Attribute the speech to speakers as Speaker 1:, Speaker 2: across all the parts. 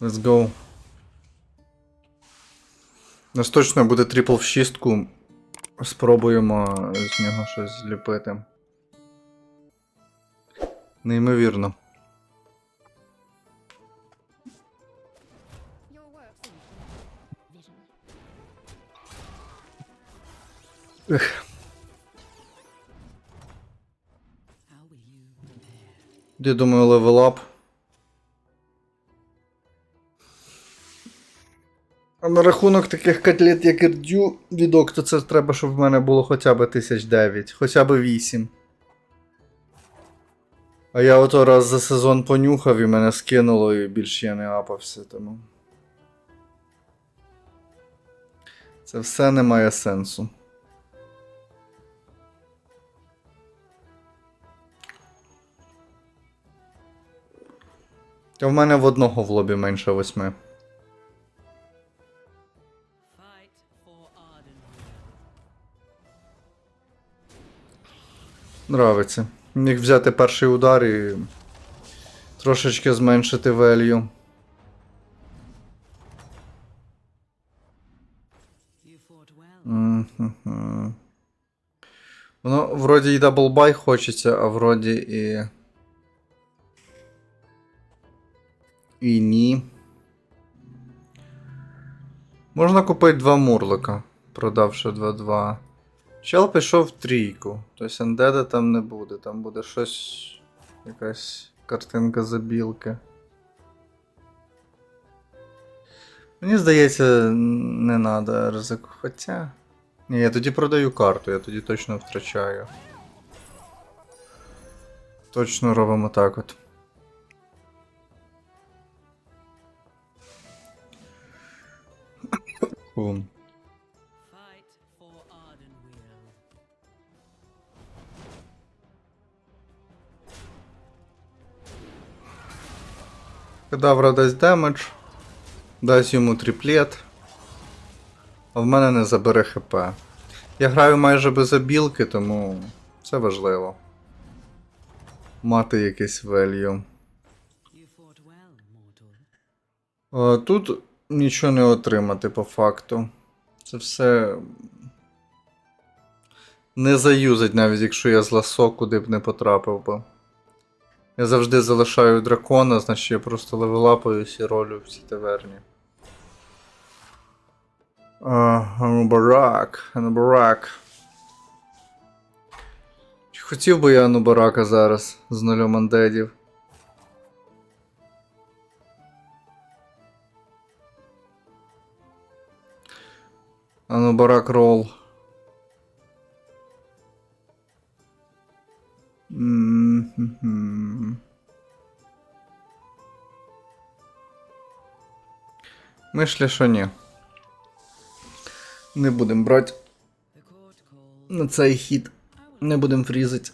Speaker 1: Let's go. Нас точно буде трипл в шістку. Спробуємо з нього щось зліпити. Неймовірно. Ех, я думаю, левелап. А на рахунок таких котлет, як Ірдю, відок, то це треба, щоб в мене було хоча б 1009, хоча б 8. А я ото раз за сезон понюхав і мене скинуло, і більше я не апався, тому. Це все не має сенсу. Та в мене в одного в лобі менше восьми. Нравиться. Міг взяти перший удар і трошечки зменшити велью. Воно вроді і даблбай хочеться, а вроді і. І ні. Можна купити два мурлика, продавши 2-2. Чел пішов в трійку. Тобто андеда там не буде, там буде щось. Якась картинка забілки. Мені здається, не треба ризику. Хоча. Ні, я тоді продаю карту, я тоді точно втрачаю. Точно робимо так от. Бум. Кадавра дасть демедж, дасть йому тріплет, а в мене не забере ХП. Я граю майже без обілки, тому це важливо. Мати якесь велью. Тут нічого не отримати по факту. Це все. Не заюзать, навіть якщо я з ласо куди б не потрапив би. Я завжди залишаю дракона, значить я просто левелапаюсь і ролю в цій таверні. Анубарак, Анубарак. Чи Хотів би я Анубарака зараз з нульом андедів. Анубарак рол. М-м-м. Що ні. Не будемо брати на цей хід. Не будемо фрізити.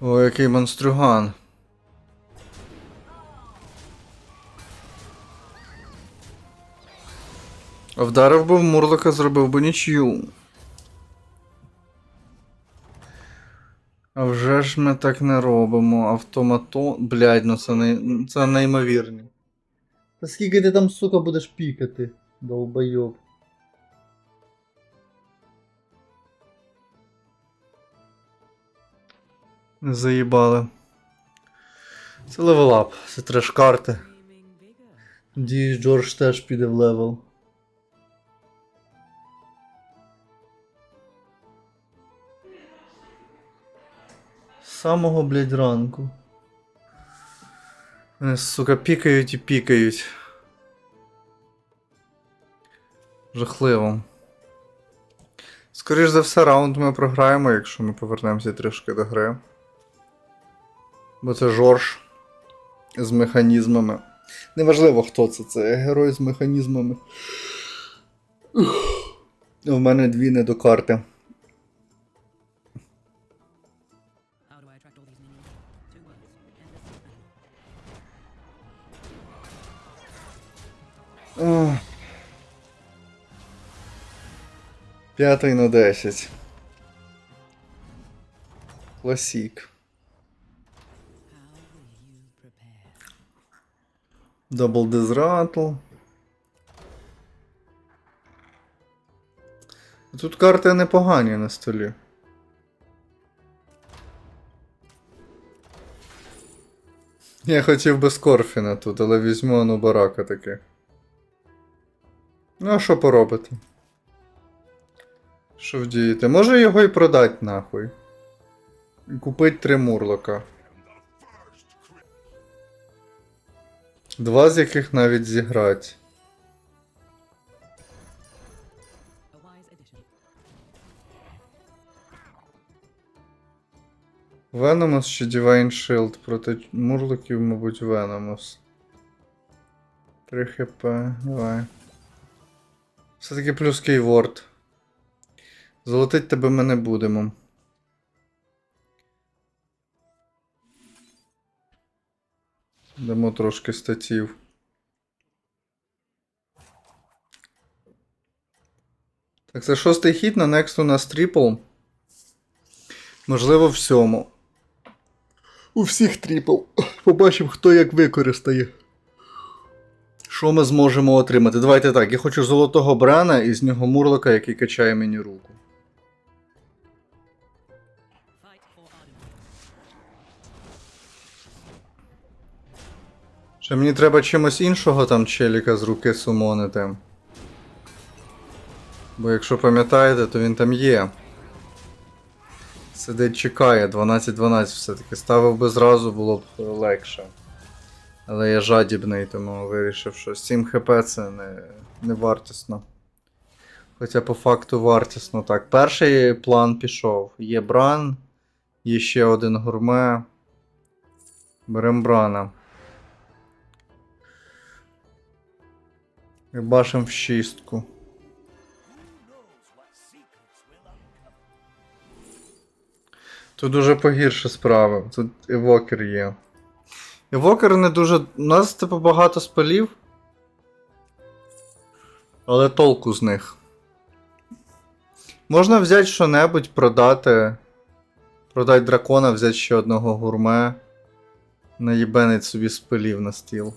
Speaker 1: О, який монстрюган. Вдарив би в Мурлока, зробив би нічию. А вже ж ми так не робимо. Автомато. Блядь, ну це не... це неймовірні. Та скільки ти там, сука, будеш пікати, долбойоб. Заїбали. Це левелап, це треш карти. Надіюсь, Джордж теж піде в левел. Самого, блядь, ранку. Вони, сука, пікають і пікають. Жахливо. Скоріш за все, раунд ми програємо, якщо ми повернемося трішки до гри. Бо це Жорж з механізмами. Неважливо, хто це, це герой з механізмами. У мене дві недокарти. П'ятий на 10. Класік. Double Disrattle. Тут карти непогані на столі. Я хотів би Скорфіна тут, але візьму ану барака таки. Ну, а що поробити? Що вдієте? Може його і продать нахуй. Купить три мурлока. Два з яких навіть зіграть. Веномос чи Divine Shield проти мурлоків, мабуть, Веномос. 3 хп, давай. Все-таки плюс кейворд. Золотить тебе ми не будемо. Дамо трошки статів. Так, це шостий хід, на next у нас трипл. Можливо, в сьому. У всіх трипл. Побачимо, хто як використає. Що ми зможемо отримати? Давайте так, я хочу золотого брана і з нього мурлока, який качає мені руку. Ще мені треба чимось іншого там челіка з руки сумонити. Бо якщо пам'ятаєте, то він там є. Сидить, чекає, 12-12 все-таки. Ставив би зразу, було б легше. Але я жадібний, тому вирішив, що 7 хп це не, не вартісно. Хоча по факту вартісно. Так, перший план пішов. Є бран, є ще один гурме. Берем брана. І башим в шістку. Тут дуже погірше справи. Тут евокер є. Евокер не дуже. У нас, типу, багато спелів. Але толку з них. Можна взяти що-небудь, продати. Продати дракона, взяти ще одного гурме. Наїбенить собі спелів на стіл.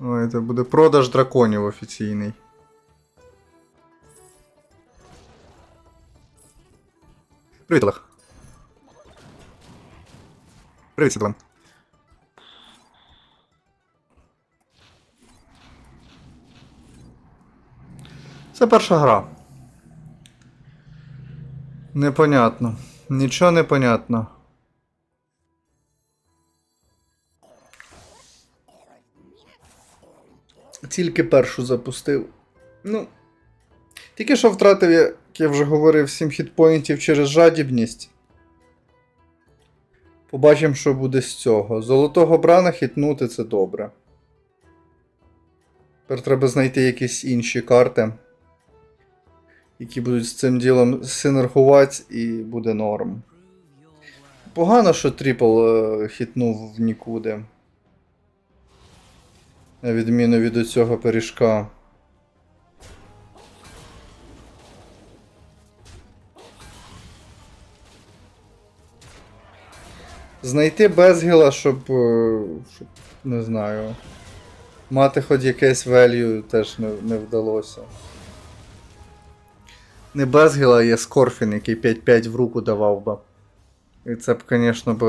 Speaker 1: Ой, це буде продаж драконів офіційний. Привіт, Олег. Привіт, Світлан. Це перша гра. Непонятно. Нічого не понятно. Тільки першу запустив. Ну. Тільки що втратив, як я вже говорив, 7 хітпоінтів через жадібність. Побачимо, що буде з цього. Золотого брана хітнути це добре. Тепер треба знайти якісь інші карти, які будуть з цим ділом синергувати, і буде норм. Погано, що Тріпл е, хітнув в нікуди. На відміну від цього пиріжка. Знайти Безгіла, щоб, е, щоб. не знаю. Мати хоч якесь value теж не, не вдалося. Не Безгіла, є Скорфін, який 5-5 в руку давав би. І це б, звісно, б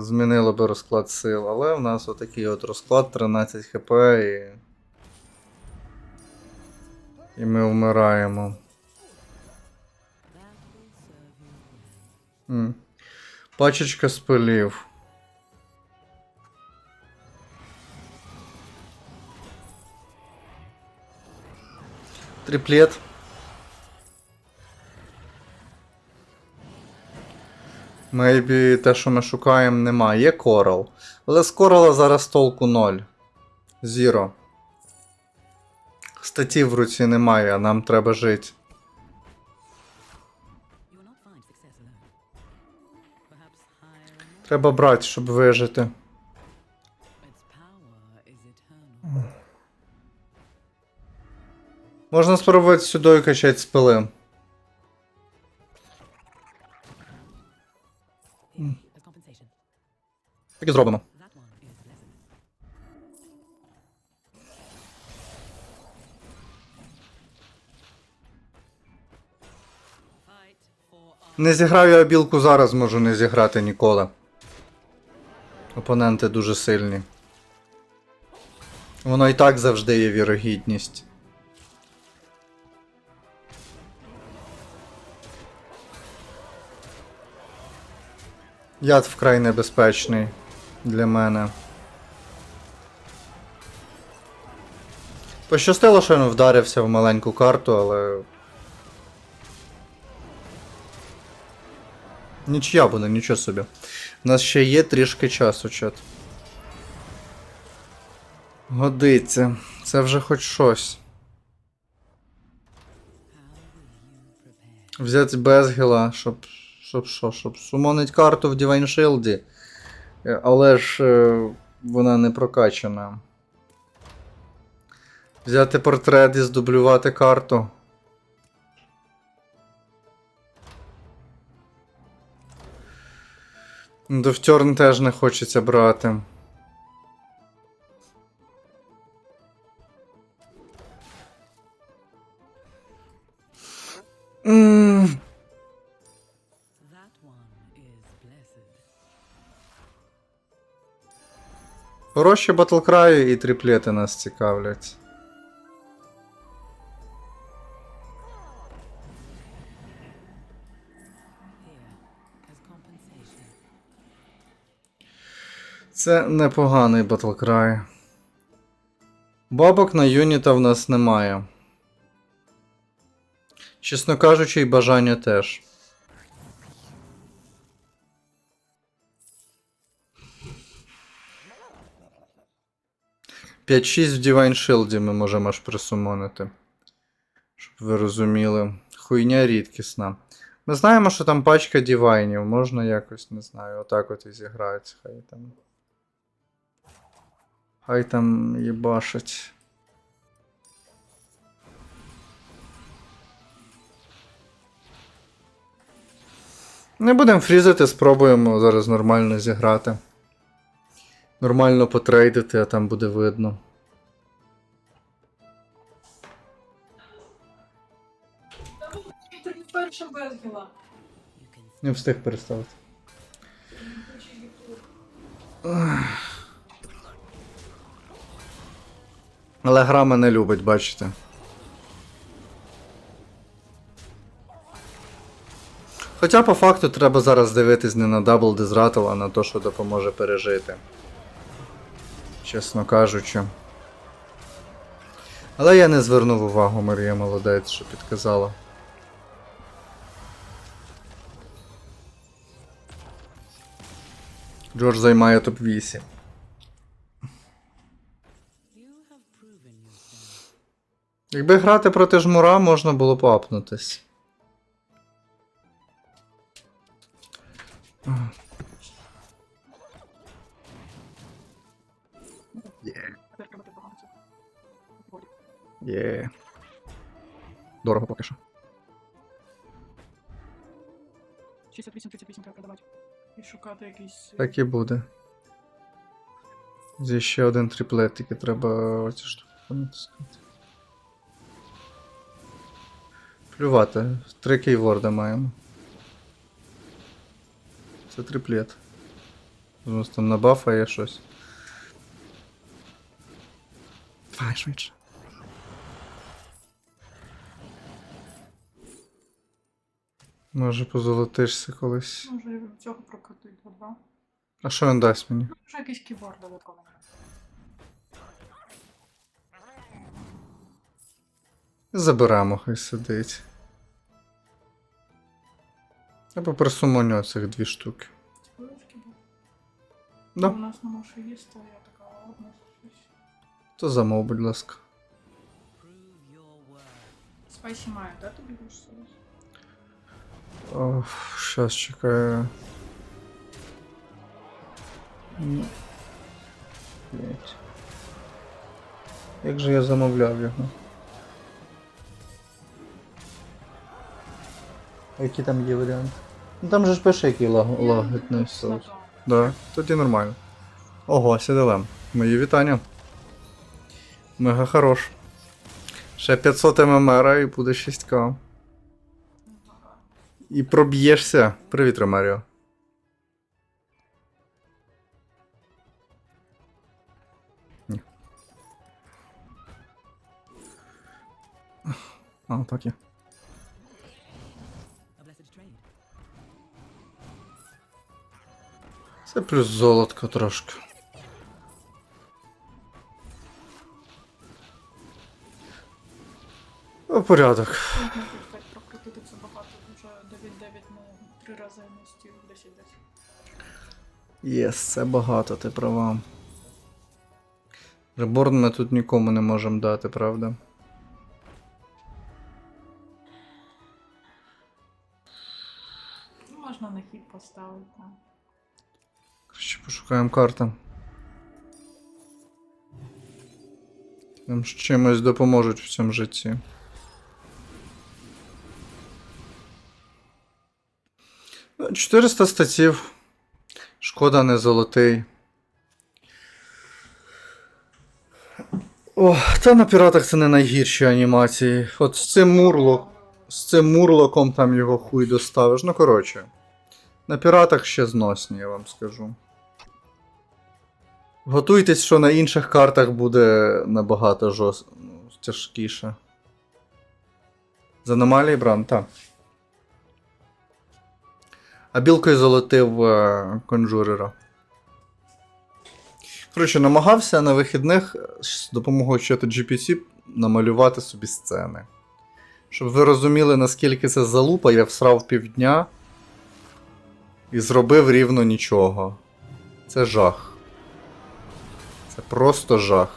Speaker 1: змінило б розклад сил, але в нас отакий от розклад 13 хп і. І ми вмираємо.
Speaker 2: That
Speaker 1: Пачечка спилів. Триплет. Мейбі те, що ми шукаємо, нема. Є корал. Але з корала зараз толку 0. Зіро. Статів в руці немає, а нам треба жити. Треба брати, щоб вижити. Можна спробувати сюди качати спили. Так і зробимо. Не зіграю я білку зараз, можу не зіграти ніколи. Опоненти дуже сильні. Воно і так завжди є вірогідність. Яд вкрай небезпечний для мене. Пощастило, що він вдарився в маленьку карту, але. Нічия буде, нічого собі. У нас ще є трішки часу, чат. Годиться. Це вже хоч щось. Взяти Безгіла, щоб. Щоб що, щоб сумонить карту в Divine Shield. Е, Але ж е, вона не прокачана. Взяти портрет і здублювати карту. Довтьорн теж не хочеться брати. Хороші батлкраї і триплети нас цікавлять. Це непоганий батлкрай. Бабок на юніта в нас немає. Чесно кажучи, і бажання теж. П'ять-шість в Divine Shield ми можемо аж присумонити. Щоб ви розуміли. Хуйня рідкісна. Ми знаємо, що там пачка дівайнів. Можна якось, не знаю, отак от і зіграють. Хай там. Хай там їбашить. Не будемо фрізати, спробуємо зараз нормально зіграти. Нормально потрейдити, а там буде видно. Не встиг переставити. Але гра мене любить, бачите. Хоча по факту треба зараз дивитись не на Double Disrattle, а на те, що допоможе пережити. Чесно кажучи. Але я не звернув увагу, Марія молодець, що підказала. Джордж займає топ-8. Якби грати проти жмура, можна було б апнутись. Є. Є. Дорого поки що.
Speaker 3: 68-38 треба продавати. І шукати якийсь.
Speaker 1: Так і буде. Зі ще один триплет, тільки треба оці штуки Плювати. Три кейворда маємо. Це триплет. У нас там на бафа є щось. Давай швидше. Може позолотишся колись.
Speaker 3: Може цього прокрутити 2.
Speaker 1: А що він дасть мені?
Speaker 3: Може якийсь кіборд додатково.
Speaker 1: Заберемо, хай сидить. Або присумоню цих дві штуки. Да.
Speaker 3: У нас на нема що їсти, я така одна щось.
Speaker 1: То замов, будь ласка.
Speaker 3: Спайсі має, да, тобі будеш?
Speaker 1: О, щас чекаю. Ні. Як же я замовляв його? Які там є варіанти? Ну там же ж пише, який лаг- лагідний соус. Да, тоді нормально. Ого, сіделем. Мої вітання. Мега хорош. Ще 500 ММР і буде 6К. І проб'єшся. Привіт, Ромаріо. Ні. А, так є. Це плюс золотко трошки. О, порядок.
Speaker 3: Так прокрутити це багато, вже 9-9, ну, три рази на стіл 10 10.
Speaker 1: Єс, це багато, ти права. Реборн ми тут нікому не можемо дати, правда? Короче, пошукаємо карту. Нам з чимось допоможуть в цьому житті. Ну, 400 статів. Шкода не золотий. О, та на піратах це не найгірші анімації. От з цим мурлок. З цим мурлоком там його хуй доставиш. Ну, коротше. На піратах ще зносні, я вам скажу. Готуйтесь, що на інших картах буде набагато жорст... тяжкіше. З аномалії Бран, так. А білкою золотив е, конжурера. Коротше, намагався на вихідних з допомогою чату GPT намалювати собі сцени. Щоб ви розуміли, наскільки це залупа, я всрав півдня і зробив рівно нічого. Це жах. Це просто жах.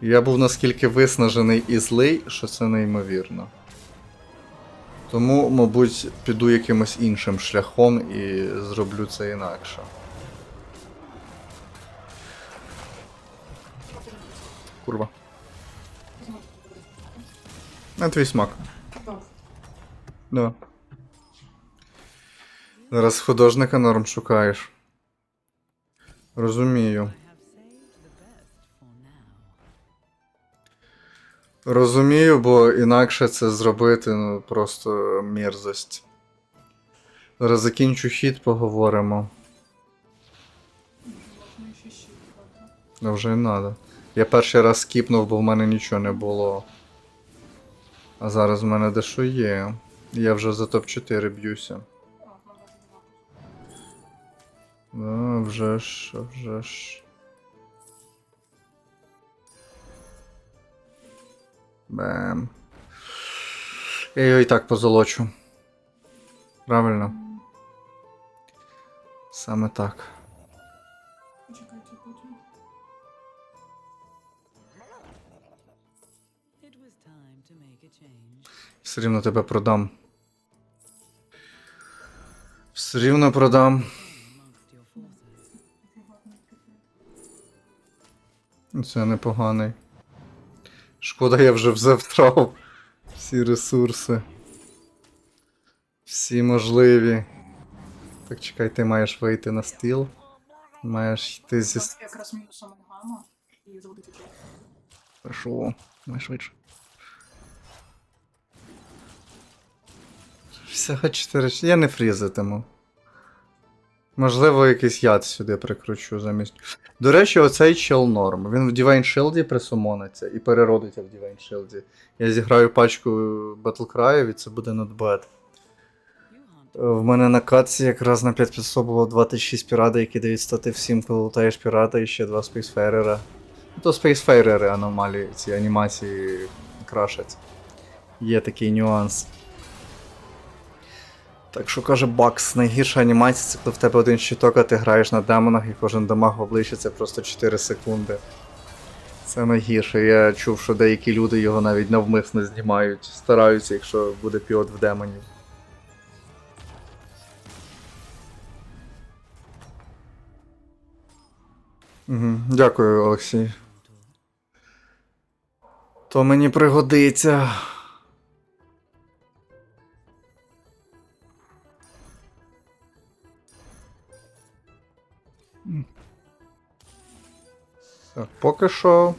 Speaker 1: Я був наскільки виснажений і злий, що це неймовірно. Тому, мабуть, піду якимось іншим шляхом і зроблю це інакше. Курва. На твій смак. Да. Зараз художника норм шукаєш. Розумію. Розумію, бо інакше це зробити ну, просто мерзость. Зараз закінчу хід, поговоримо. Ну вже не треба. Я перший раз скіпнув, бо в мене нічого не було. А зараз в мене дещо є. Я вже за топ-4 б'юся.
Speaker 3: Вартує.
Speaker 1: вже ж, вже ж. Бем. Я його і так позолочу. Правильно. Саме так. Все рівно тебе продам. Все рівно продам. Це непоганий. Шкода, я вже вже втрав всі ресурси. Всі можливі. Так чекай, ти маєш вийти на стіл. Маєш йти зі
Speaker 3: якраз мінусом гама і чек.
Speaker 1: Хорошо, найшвидше. Всього 4. Я не фрізитиму. Можливо, якийсь яд сюди прикручу замість. До речі, оцей чел норм. Він в Divine Shield присумониться і переродиться в Divine Shield. Я зіграю пачку Battlecry, і це буде not В мене на катці якраз на 5500 було 26 пірата, які дають стати всім, коли лутаєш пірата, і ще два спейсфейрера. Ну, То спейсфейрери аномалії, ці анімації крашать. Є такий нюанс. Так що каже Бакс, найгірша анімація це коли в тебе один щиток, а ти граєш на демонах і кожен дамаг обличчя це просто 4 секунди. Це найгірше. Я чув, що деякі люди його навіть навмисно знімають, стараються, якщо буде піот в демонів. Угу. Дякую, Олексій. То мені пригодиться. Поки що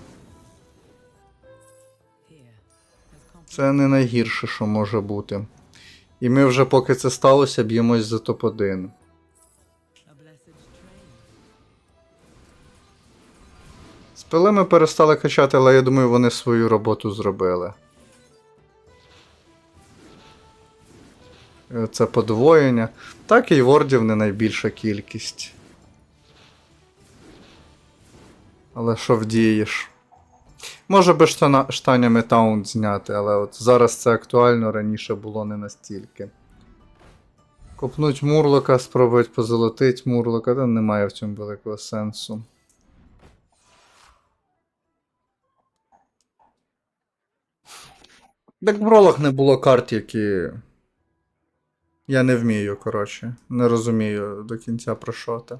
Speaker 1: це не найгірше, що може бути. І ми вже, поки це сталося, б'ємось за топ-1.
Speaker 2: A blessed.
Speaker 1: Спили ми перестали качати, але я думаю, вони свою роботу зробили. Це подвоєння. Так, і вордів не найбільша кількість. Але що вдієш? Може би штана, штанями таунт зняти, але от зараз це актуально, раніше було не настільки. Копнуть мурлока, спробують позолотить мурлока, та немає в цьому великого сенсу. Так в ролах не було карт, які. Я не вмію, коротше. Не розумію до кінця про що ти.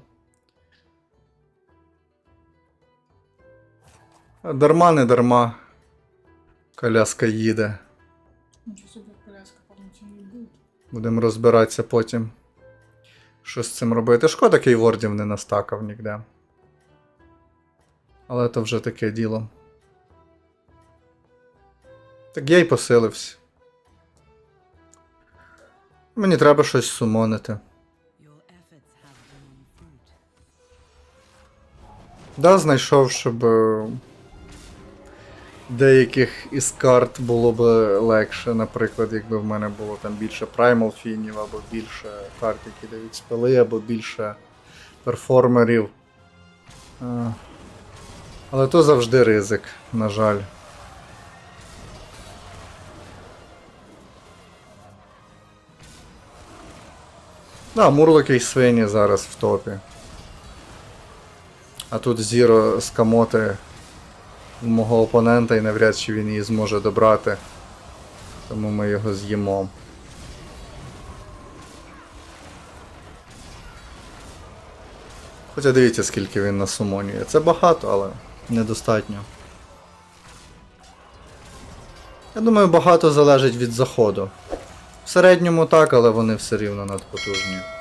Speaker 1: Дарма, не дарма. Коляска їде.
Speaker 3: Нічого собі коляска повноцінний буде.
Speaker 1: Будемо розбиратися потім. Що з цим робити. Шкода, кейвордів не настакав ніде. Але то вже таке діло. Так я й посилився. Мені треба щось сумонити. Да, знайшов, щоб е, деяких із карт було б легше, наприклад, якби в мене було там більше праймал фінів, або більше карт, які дають спили, або більше перформерів. Е, Але то завжди ризик, на жаль. Да, Мурлоки й свині зараз в топі. А тут Зіро скамоти в мого опонента і навряд чи він її зможе добрати. Тому ми його з'їмо. Хоча дивіться, скільки він насумонює. Це багато, але недостатньо. Я думаю, багато залежить від заходу. В середньому так, але вони все рівно надпотужні.